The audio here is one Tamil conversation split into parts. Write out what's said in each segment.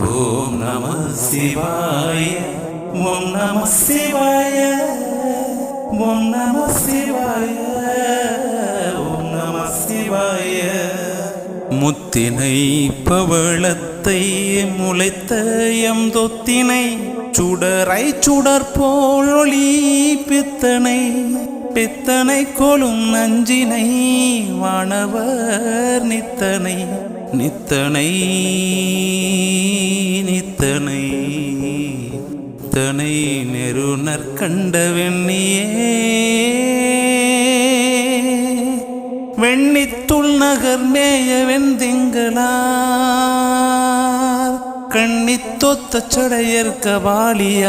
ஓம் நம சிவாய ஓம் நம சிவாய ஓம் நம சிவாய ஓம் நம சிவாய. முத்தினை பவளத்தை முளைத்த எம் தொத்தினை சுடரை சுடர் போலொளி பித்தனை பித்தனை கொலும் நஞ்சினை வானவர் நித்தனை. நித்தனை நித்தனை தனை நெருணர் கண்ட வெண்ணியே. வெண்ணித்துள் நகர் மேய வெந்திங்களார் கண்ணித்தொத்த சடையற்க வாலியார்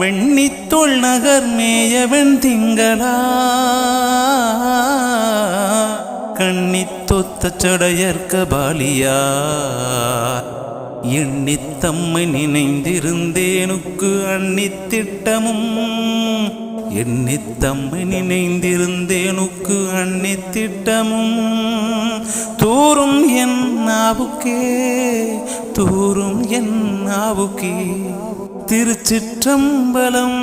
வெண்ணித்துள் நகர் மேய வெண்திங்களார். கண்ணித்தொத்த சடையற்க பாலியார் எண்ணித்தம்மை நினைந்திருந்தேனுக்கு அண்ணித்திட்டமும் எண்ணித்தம்மை நினைந்திருந்தேனுக்கு அண்ணித்திட்டமும் தூரும் என் நாவுக்கே தூரும் என் நாவுக்கே திருச்சிற்றம்பலம்